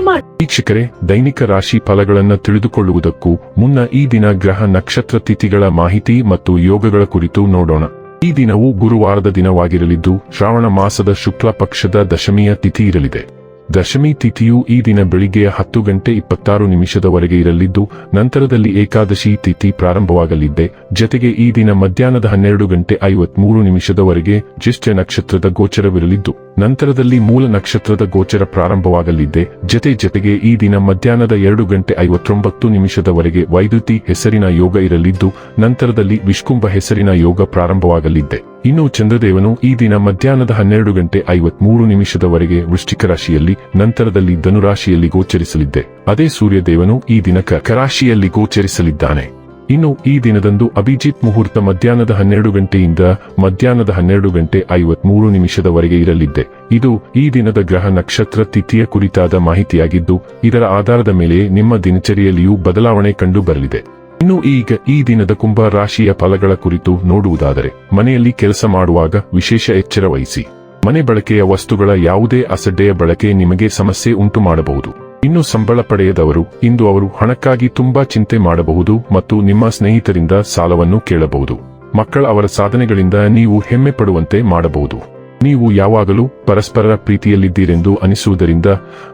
ಮಾಡಿ. ವೀಕ್ಷಕರೇ, ದೈನಿಕ ರಾಶಿ ಫಲಗಳನ್ನು ತಿಳಿದುಕೊಳ್ಳುವುದಕ್ಕೂ ಮುನ್ನ ಈ ದಿನ ಗ್ರಹ ನಕ್ಷತ್ರ ತಿಥಿಗಳ ಮಾಹಿತಿ ಮತ್ತು ಯೋಗಗಳ ಕುರಿತು ನೋಡೋಣ. ಈ ದಿನವು ಗುರುವಾರದ ದಿನವಾಗಿರಲಿದ್ದು, ಶ್ರಾವಣ ಮಾಸದ ಶುಕ್ಲ ಪಕ್ಷದ ದಶಮಿಯ ತಿಥಿ ಇರಲಿದೆ. ದಶಮಿ ತಿಥಿಯು ಈ ದಿನ ಬೆಳಿಗ್ಗೆಯ ಹತ್ತು ಗಂಟೆ ಇಪ್ಪತ್ತಾರು ನಿಮಿಷದವರೆಗೆ ಇರಲಿದ್ದು, ನಂತರದಲ್ಲಿ ಏಕಾದಶಿ ತಿಥಿ ಪ್ರಾರಂಭವಾಗಲಿದೆ ಜತೆಗೆ ಈ ದಿನ ಮಧ್ಯಾಹ್ನದ ಹನ್ನೆರಡು ಗಂಟೆ ಐವತ್ಮೂರು ನಿಮಿಷದವರೆಗೆ ಜ್ಯೇಷ್ಠ ನಕ್ಷತ್ರದ ಗೋಚರವಿರಲಿದ್ದು, ನಂತರದಲ್ಲಿ ಮೂಲ ನಕ್ಷತ್ರದ ಗೋಚರ ಪ್ರಾರಂಭವಾಗಲಿದ್ದೆ. ಜತೆ ಜತೆಗೆ ಈ ದಿನ ಮಧ್ಯಾಹ್ನದ ಎರಡು ಗಂಟೆ ಐವತ್ತೊಂಬತ್ತು ನಿಮಿಷದವರೆಗೆ ವೈದ್ಯುತಿ ಹೆಸರಿನ ಯೋಗ ಇರಲಿದ್ದು, ನಂತರದಲ್ಲಿ ವಿಷ್ಕುಂಭ ಹೆಸರಿನ ಯೋಗ ಪ್ರಾರಂಭವಾಗಲಿದ್ದೆ. ಇನ್ನು ಚಂದ್ರದೇವನು ಈ ದಿನ ಮಧ್ಯಾಹ್ನದ ಹನ್ನೆರಡು ಗಂಟೆ ಐವತ್ಮೂರು ನಿಮಿಷದವರೆಗೆ ವೃಶ್ಚಿಕ ರಾಶಿಯಲ್ಲಿ ನಂತರದಲ್ಲಿ ಧನುರಾಶಿಯಲ್ಲಿ ಗೋಚರಿಸಲಿದ್ದೆ. ಅದೇ ಸೂರ್ಯದೇವನು ಈ ದಿನ ಕರಾಶಿಯಲ್ಲಿ ಗೋಚರಿಸಲಿದ್ದಾನೆ. ಇನ್ನು ಈ ದಿನದಂದು ಅಭಿಜಿತ್ ಮುಹೂರ್ತ ಮಧ್ಯಾಹ್ನದ ಹನ್ನೆರಡು ಗಂಟೆಯಿಂದ ಮಧ್ಯಾಹ್ನದ ಹನ್ನೆರಡು ಗಂಟೆ ಐವತ್ಮೂರು ನಿಮಿಷದವರೆಗೆ ಇರಲಿದ್ದೆ. ಇದು ಈ ದಿನದ ಗ್ರಹ ನಕ್ಷತ್ರ ತಿಥಿಯ ಕುರಿತಾದ ಮಾಹಿತಿಯಾಗಿದ್ದು, ಇದರ ಆಧಾರದ ಮೇಲೆ ನಿಮ್ಮ ದಿನಚರಿಯಲ್ಲಿಯೂ ಬದಲಾವಣೆ ಕಂಡು ಬರಲಿದೆ ಇನ್ನು ಈಗ ಈ ದಿನದ ಕುಂಭ ರಾಶಿಯ ಫಲಗಳ ಕುರಿತು ನೋಡುವುದಾದರೆ, ಮನೆಯಲ್ಲಿ ಕೆಲಸ ಮಾಡುವಾಗ ವಿಶೇಷ ಎಚ್ಚರ ವಹಿಸಿ. ಮನೆ ಬಳಕೆಯ ವಸ್ತುಗಳ ಯಾವುದೇ ಅಸಡ್ಡೆಯ ಬಳಕೆ ನಿಮಗೆ ಸಮಸ್ಯೆ ಉಂಟು ಮಾಡಬಹುದು. ಇನ್ನು ಸಂಬಳ ಪಡೆಯದವರು, ಇಂದು ಅವರು ಹಣಕ್ಕಾಗಿ ತುಂಬಾ ಚಿಂತೆ ಮಾಡಬಹುದು ಮತ್ತು ನಿಮ್ಮ ಸ್ನೇಹಿತರಿಂದ ಸಾಲವನ್ನು ಕೇಳಬಹುದು. ಮಕ್ಕಳ ಅವರ ಸಾಧನೆಗಳಿಂದ ನೀವು ಹೆಮ್ಮೆ ಪಡುವಂತೆ ಮಾಡಬಹುದು. ನೀವು ಯಾವಾಗಲೂ ಪರಸ್ಪರರ ಪ್ರೀತಿಯಲ್ಲಿದ್ದೀರೆಂದು ಅನಿಸುವುದರಿಂದ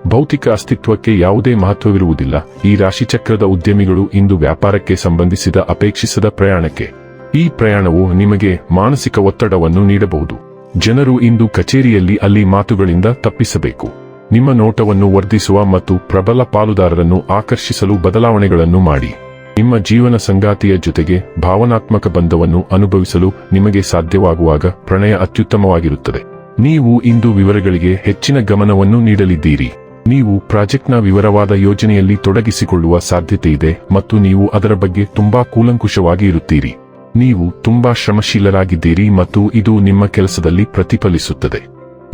ಭೌತಿಕ ಅಸ್ತಿತ್ವಕ್ಕೆ ಯಾವುದೇ ಮಹತ್ವವಿರುವುದಿಲ್ಲ. ಈ ರಾಶಿಚಕ್ರದ ಉದ್ಯಮಿಗಳು ಇಂದು ವ್ಯಾಪಾರಕ್ಕೆ ಸಂಬಂಧಿಸಿದ ಅಪೇಕ್ಷಿಸದ ಪ್ರಯಾಣಕ್ಕೆ. ಈ ಪ್ರಯಾಣವು ನಿಮಗೆ ಮಾನಸಿಕ ಒತ್ತಡವನ್ನು ನೀಡಬಹುದು. ಜನರು ಇಂದು ಕಚೇರಿಯಲ್ಲಿ ಅಲ್ಲಿ ಮಾತುಗಳಿಂದ ತಪ್ಪಿಸಬೇಕು. ನಿಮ್ಮ ನೋಟವನ್ನು ವರ್ಧಿಸುವ ಮತ್ತು ಪ್ರಬಲ ಪಾಲುದಾರರನ್ನು ಆಕರ್ಷಿಸಲು ಬದಲಾವಣೆಗಳನ್ನು ಮಾಡಿ. ನಿಮ್ಮ ಜೀವನ ಸಂಗಾತಿಯ ಜೊತೆಗೆ ಭಾವನಾತ್ಮಕ ಬಂಧವನ್ನು ಅನುಭವಿಸಲು ನಿಮಗೆ ಸಾಧ್ಯವಾಗುವಾಗ ಪ್ರಣಯ ಅತ್ಯುತ್ತಮವಾಗಿರುತ್ತದೆ. ನೀವು ಇಂದು ವಿವರಗಳಿಗೆ ಹೆಚ್ಚಿನ ಗಮನವನ್ನು ನೀಡಲಿದ್ದೀರಿ. ನೀವು ಪ್ರಾಜೆಕ್ಟ್ನ ವಿವರವಾದ ಯೋಜನೆಯಲ್ಲಿ ತೊಡಗಿಸಿಕೊಳ್ಳುವ ಸಾಧ್ಯತೆಯಿದೆ ಮತ್ತು ನೀವು ಅದರ ಬಗ್ಗೆ ತುಂಬಾ ಕೂಲಂಕುಷವಾಗಿ ಇರುತ್ತೀರಿ. ನೀವು ತುಂಬಾ ಶ್ರಮಶೀಲರಾಗಿದ್ದೀರಿ ಮತ್ತು ಇದು ನಿಮ್ಮ ಕೆಲಸದಲ್ಲಿ ಪ್ರತಿಫಲಿಸುತ್ತದೆ.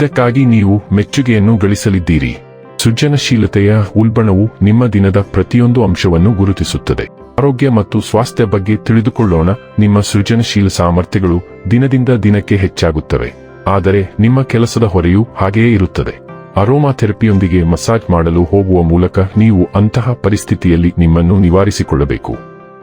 ಇದಕ್ಕಾಗಿ ನೀವು ಮೆಚ್ಚುಗೆಯನ್ನು ಗಳಿಸಲಿದ್ದೀರಿ. ಸೃಜನಶೀಲತೆಯ ಉಲ್ಬಣವು ನಿಮ್ಮ ದಿನದ ಪ್ರತಿಯೊಂದು ಅಂಶವನ್ನು ಗುರುತಿಸುತ್ತದೆ. ಆರೋಗ್ಯ ಮತ್ತು ಸ್ವಾಸ್ಥ್ಯ ಬಗ್ಗೆ ತಿಳಿದುಕೊಳ್ಳೋಣ. ನಿಮ್ಮ ಸೃಜನಶೀಲ ಸಾಮರ್ಥ್ಯಗಳು ದಿನದಿಂದ ದಿನಕ್ಕೆ ಹೆಚ್ಚಾಗುತ್ತವೆ. ಆದರೆ ನಿಮ್ಮ ಕೆಲಸದ ಹೊರೆಯೂ ಹಾಗೆಯೇ ಇರುತ್ತದೆ. ಅರೋಮಾ ಥೆರಪಿಯೊಂದಿಗೆ ಮಸಾಜ್ ಮಾಡಲು ಹೋಗುವ ಮೂಲಕ ನೀವು ಅಂತಹ ಪರಿಸ್ಥಿತಿಯಲ್ಲಿ ನಿಮ್ಮನ್ನು ನಿವಾರಿಸಿಕೊಳ್ಳಬೇಕು.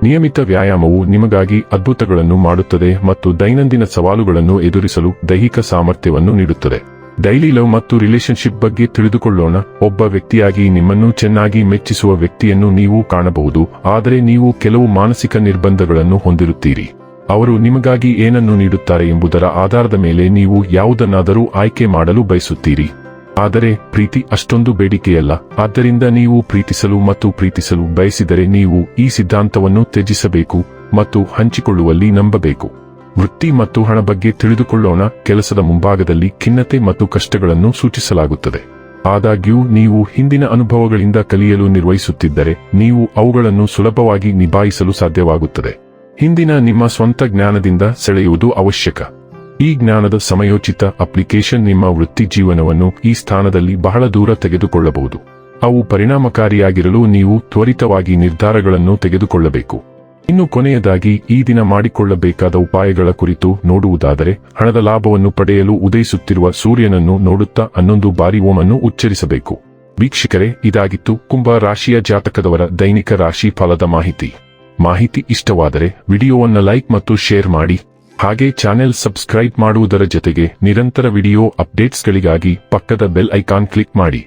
ನಿಯಮಿತ ವ್ಯಾಯಾಮವು ನಿಮಗಾಗಿ ಅದ್ಭುತಗಳನ್ನು ಮಾಡುತ್ತದೆ ಮತ್ತು ದೈನಂದಿನ ಸವಾಲುಗಳನ್ನು ಎದುರಿಸಲು ದೈಹಿಕ ಸಾಮರ್ಥ್ಯವನ್ನು ನೀಡುತ್ತದೆ. ಡೈಲಿ ಲವ್ ಮತ್ತು ರಿಲೇಶನ್ಶಿಪ್ ಬಗ್ಗೆ ತಿಳಿದುಕೊಳ್ಳೋಣ. ಒಬ್ಬ ವ್ಯಕ್ತಿಯಾಗಿ ನಿಮ್ಮನ್ನು ಚೆನ್ನಾಗಿ ಮೆಚ್ಚಿಸುವ ವ್ಯಕ್ತಿಯನ್ನು ನೀವು ಕಾಣಬಹುದು. ಆದರೆ ನೀವು ಕೆಲವು ಮಾನಸಿಕ ನಿರ್ಬಂಧಗಳನ್ನು ಹೊಂದಿರುತ್ತೀರಿ. ಅವರು ನಿಮಗಾಗಿ ಏನನ್ನು ನೀಡುತ್ತಾರೆ ಎಂಬುದರ ಆಧಾರದ ಮೇಲೆ ನೀವು ಯಾವುದನ್ನಾದರೂ ಆಯ್ಕೆ ಮಾಡಲು ಬಯಸುತ್ತೀರಿ. ಆದರೆ ಪ್ರೀತಿ ಅಷ್ಟೊಂದು ಬೇಡಿಕೆಯಲ್ಲ. ಆದ್ದರಿಂದ ನೀವು ಪ್ರೀತಿಸಲು ಮತ್ತು ಪ್ರೀತಿಸಲು ಬಯಸಿದರೆ ನೀವು ಈ ಸಿದ್ಧಾಂತವನ್ನು ತ್ಯಜಿಸಬೇಕು ಮತ್ತು ಹಂಚಿಕೊಳ್ಳುವಲ್ಲಿ ನಂಬಬೇಕು. ವೃತ್ತಿ ಮತ್ತು ಹಣ ಬಗ್ಗೆ ತಿಳಿದುಕೊಳ್ಳೋಣ. ಕೆಲಸದ ಮುಂಭಾಗದಲ್ಲಿ ಖಿನ್ನತೆ ಮತ್ತು ಕಷ್ಟಗಳನ್ನು ಸೂಚಿಸಲಾಗುತ್ತದೆ. ಆದಾಗ್ಯೂ, ನೀವು ಹಿಂದಿನ ಅನುಭವಗಳಿಂದ ಕಲಿಯಲು ನಿರ್ವಹಿಸುತ್ತಿದ್ದರೆ, ನೀವು ಅವುಗಳನ್ನು ಸುಲಭವಾಗಿ ನಿಭಾಯಿಸಲು ಸಾಧ್ಯವಾಗುತ್ತದೆ. ಹಿಂದಿನ ನಿಮ್ಮ ಸ್ವಂತ ಜ್ಞಾನದಿಂದ ಸೆಳೆಯುವುದು ಅವಶ್ಯಕ. ಈ ಜ್ಞಾನದ ಸಮಯೋಚಿತ ಅಪ್ಲಿಕೇಶನ್ ನಿಮ್ಮ ವೃತ್ತಿ ಜೀವನವನ್ನು ಈ ಸ್ಥಾನದಲ್ಲಿ ಬಹಳ ದೂರ ತೆಗೆದುಕೊಳ್ಳಬಹುದು. ಅವು ಪರಿಣಾಮಕಾರಿಯಾಗಿರಲು ನೀವು ತ್ವರಿತವಾಗಿ ನಿರ್ಧಾರಗಳನ್ನು ತೆಗೆದುಕೊಳ್ಳಬೇಕು. ಇನ್ನು ಕೊನೆಯದಾಗಿ ಈ ದಿನ ಮಾಡಿಕೊಳ್ಳಬೇಕಾದ ಉಪಾಯಗಳ ಕುರಿತು ನೋಡುವುದಾದರೆ, ಹಣದ ಲಾಭವನ್ನು ಪಡೆಯಲು ಉದಯಿಸುತ್ತಿರುವ ಸೂರ್ಯನನ್ನು ನೋಡುತ್ತಾ ಹನ್ನೊಂದು ಬಾರಿ ಓಮನ್ನು ಉಚ್ಚರಿಸಬೇಕು. ವೀಕ್ಷಕರೇ, ಇದಾಗಿತ್ತು ಕುಂಭ ರಾಶಿಯ ಜಾತಕದವರ ದೈನಿಕ ರಾಶಿ ಫಲದ ಮಾಹಿತಿ. ಮಾಹಿತಿ ಇಷ್ಟವಾದರೆ ವಿಡಿಯೋವನ್ನು ಲೈಕ್ ಮತ್ತು ಶೇರ್ ಮಾಡಿ, ಹಾಗೆ ಚಾನೆಲ್ ಸಬ್ಸ್ಕ್ರೈಬ್ ಮಾಡುವುದರ ಜೊತೆಗೆ ನಿರಂತರ ವಿಡಿಯೋ ಅಪ್ಡೇಟ್ಸ್ಗಳಿಗಾಗಿ ಪಕ್ಕದ ಬೆಲ್ ಐಕಾನ್ ಕ್ಲಿಕ್ ಮಾಡಿ.